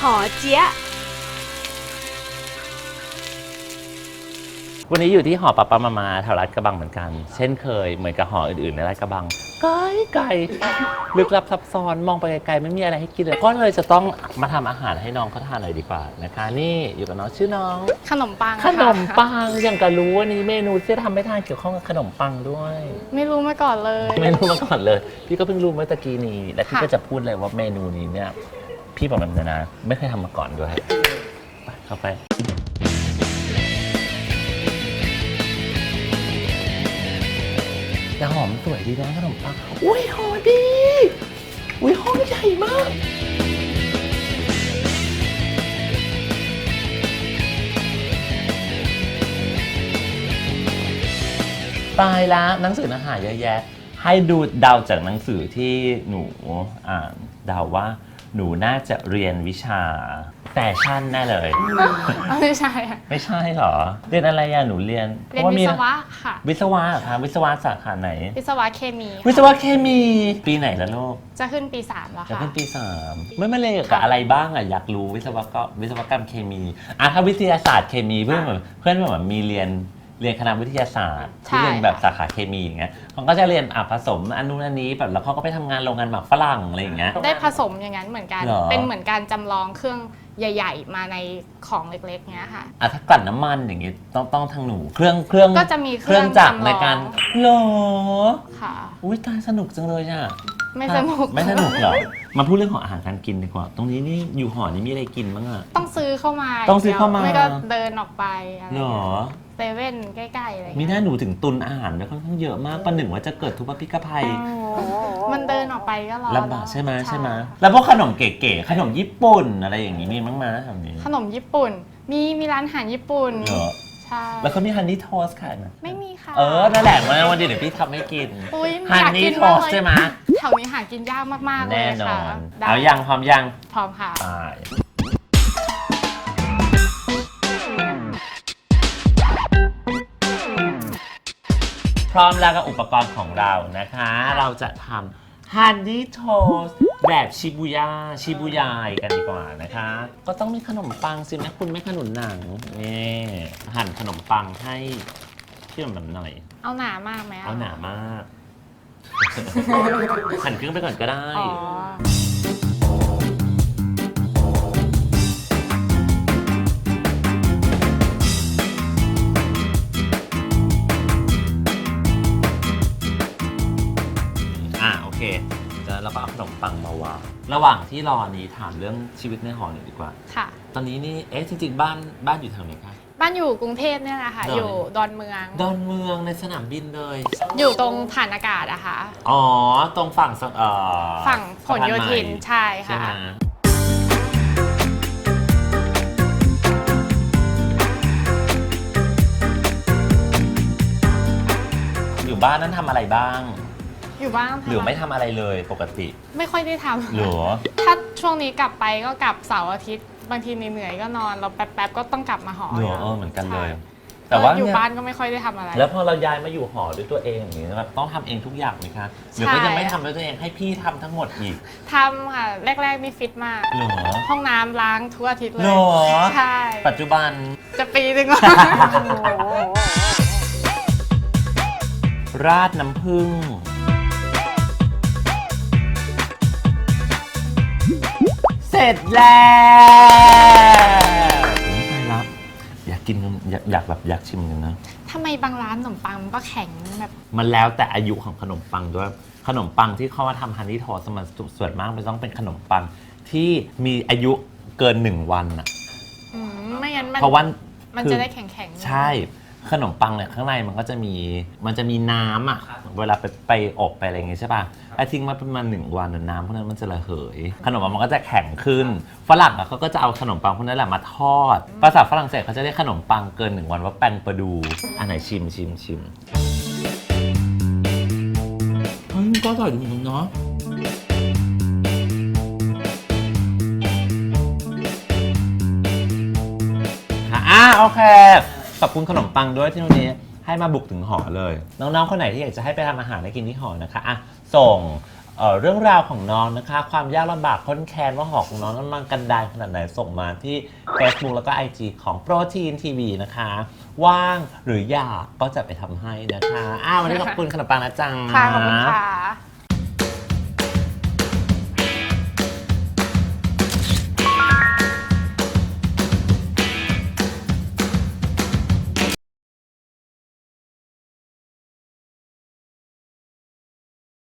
หอเจี๊ยะวันนี้อยู่ที่หอปะปะมามาแถวลาดกระบังเหมือนกัน เช่นเคยเหมือนกับหออื่นๆในลาดกระบังไกลไกลลึกลับซับซ้อนมองไปไกลๆไม่มีอะไรให้กินเลยก็เลยจะต้องมาทำอาหารให้น้องเขาทานเลยดีกว่านะคะ นี่อยู่กับน้องชื่อน้อง ขนมปังขนมค่ะปังอย่างกับรู้ว่านี้เมนูที่ทำไม่ทานเกี่ยวข้องกับขนมปังด้วย ไม่รู้มาก่อนเลย ไม่รู้มาก่อนเลย พี่ก็เพิ่งรู้เมื่อตะกี้นี้และพี่ค่ะ ก็จะพูดเลยว่าเมนูนี้เนี่ย พี่บอกแบบนี้นะ ไม่เคยทำมาก่อนด้วยไปเข้าไป แต่หอมสวยดีนะขนมปังอุ้ยหอมดี อุ้ยห้อมใหญ่มาก ตายละหนังสือเนื้อหาเยอะแยะ ให้ดูเดาจากหนังสือที่หนูอ่านเดาว่า หนูน่าจะเรียนวิชาแฟชั่นแน่เลยไม่ใช่อะไม่ใช่เหรอ เรียนอะไรอะหนูเรียนเรียนพาะาวิมีศวะค่ะ วิศวะเหรอคะวิศวะสาขาไหน วิศวะเคมีค่ะวิศวะเคมีปีไหนแล้วลูกจะขึ้นปีสามแล้วจะค่ะ ขึ้นปีสามไม่มาเลยกับอะไรบ้างอะอยากรู้วิศวกรวิศวกรรมเคมีอะถ้าวิทยาศาสตร์เคมีเพื่อนแบบเพื่อนแบบมีเรียน เรียนคณะวิทยาศาสตร์ที่เรียนแบบสาขาเคมีอย่างเงี้ยเขาก็จะเรียนอะผสมอันนู้นอันนี้แบบแล้วเขาก็ไปทำงานโรงงานหมักฝรั่งอะไรอย่างเงี้ย ได้ผสมอย่างนั้นเหมือนกัน เหรอ เป็นเหมือนการจำลองเครื่องใหญ่ ๆ มาในของเล็กๆเนี้ยค่ะ อะถ้ากลั่นน้ำมันอย่างงี้ต้องต้องทางหนูเครื่องเครื่องก็จะมีเคเครื่รื่อองงจักรจำลองในการเหรอค่ะ อุ้ยตายสนุกจังเลยอะ ไม่สนุกไม่สนุกเหรอ มาพูดเรื่องของอาหารการกินดีกว่า ตรงนี้นี่อยู่หอนี้มีอะไรกินบ้างอะ ต้องซื้อเข้ามาต้องซื้อเข้ามา ไม่ก็เดินออกไปอะไรเหรอเซ เว่นใกล้ๆอะไรมีเงี้ยหน้าหนูถึงตุนอาหารไว้ค่อนข้างเยอะมากประหนึ่งว่าจะเกิดทุพพิกภัยมันเดินออกไปก็รอลำบากใช่ไหมใช่ไหมค่ะแล้วพวกขนมเก๋ๆขนมญี่ปุ่นอะไรอย่างนี้มีบ้างไหมแถวนี้ขนมญี่ปุ่น มีมีร้านอาหารญี่ปุ่นเหรอใช่แล้วเขามีฮันนี่โทสขายไหมไม่มีค่ะเออนั่นแหละวันวันเดียวเดี๋ยวพี่ทำให้กินอุ้ยฮันอยากนี่กินโทมากสเลยใช่ไหมแถวนี้หากินยากมากๆเลแน่ยนอค่ะน ได้เอายังพร้อมยังพร้อมค่ะตา พร้อมแล้วกับอุปกรณ์ของเรานะคะ เราจะทำฮันนี่โทสแบบชิบูย่าชิบูยายกันดีกว่านะคะ ก็ต้องมีขนมปังสิแม่คุณไม่ขนุนหนังนี่หั่นขนมปังให้พี่หน่อยหน่อย เอาหนามากไหมะเอาหนามาก หั่นครึ่งไปก่อนก็ได้ อ๋อ เคแล้วเราก็เอาขนมปังมาวางระหว่างที่รอนี้ถามเรื่องชีวิตในหอหน่อยดีกว่า ค่ะ ตอนนี้นี่เอ๊ะจริง ๆ บ้านบ้านอยู่แถวไหนคะ บ้านอยู่กรุงเทพเนี่ยแหละค่ะ ดอน อยู่ดอนเมือง ดอนเมืองในสนามบินเลย อยู่ตรงผ่านอากาศอะค่ะ อ๋อ ตรงฝั่งสเอ่อฝั่งผลโยธิน สะพาใหม่ใช่ใช่ค่ะ ไหมอยู่บ้านนั้นทำอะไรบ้าง อยู่บ้านทำหรือไม่ทำอะไรเลยปกติไม่ค่อยได้ทำหรือถ้าช่วงนี้กลับไปก็กลับเสาร์อาทิตย์ บางทีเหนื่อยๆก็นอนเราแป๊บๆก็ต้องกลับมาหอหรือแล้วเออเหมือนกันเลยใช่แต่ว่าอยู่เนี่ยบ้านก็ไม่ค่อยได้ทำอะไร แล้วพอเราย้ายมาอยู่หอด้วยตัวเองอย่างนี้แบบต้องทำเองทุกอย่างไหมคะหรือก็ใช่ยังไม่ทำด้วยตัวเองให้พี่ทำทั้งหมดอีกทำค่ะ แรกๆนี่ฟิตมากเหรอ ห้องน้ำล้างทุกอาทิตย์เลเหรยอใช่ ปัจจุบัน จะปีหนึงแล้ว ราดน้ำผึ้ง ร็จแล้วโอ้ยตายแล้วอยากกินอยากอยากแบบอยากชิมกันนะ ทำไมบางร้านขนมปังมันก็แข็งแบบมันแล้วแต่อายุของขนมปังด้วย ขนมปังที่เขามาทำฮันนี่โทสต์มันส่วนมากมันต้องเป็นขนมปังที่มีอายุเกินหนึ่งวันอะอืมไม่งั้นมันเพราะว่ามันคือจะได้แข็งๆใช่ ขนมปังเนี่ยข้างในมันก็จะมีมันจะมีน้ำอะเวลาไปไปอบไปอะไรอย่างงี้ใช่ป่ะถ้าทิ้งมาประมาณหนึ่งวันน่ะน้ำพวกนั้นมันจะระเหย ขนมปังมันก็จะแข็งขึ้น ฝรั่งอะเขาก็จะเอาขนมปังพวกนั้นแหละมาทอด ภาษาฝรั่งเศสเขาจะเรียกขนมปังเกินหนึ่งวันว่าแป้งประดูอันไหนชิมชิมชิมเฮ้ยมันก็อร่อยดีเหมือนกันเนาะอะโอเค ขอบคุณขนมปังด้วยที่วันนี้ให้มาบุกถึงหอเลย น้องๆคนไหนที่อยากจะให้ไปทำอาหารให้กินที่หอนะคะอะส่งเอ่อเรื่องราวของน้องนะคะ ความยากลำบากค้นแค้นว่าหอของน้องนั้นมันกันดารขนาดไหนส่งมาที่ Facebook แล้วก็ IG ของ Protein TV นะคะ ว่างหรืออยากก็จะไปทำให้นะคะอ้าววันนี้ขอบคุณขนมปังนะจัง ค่ะขอบคุณค่ะ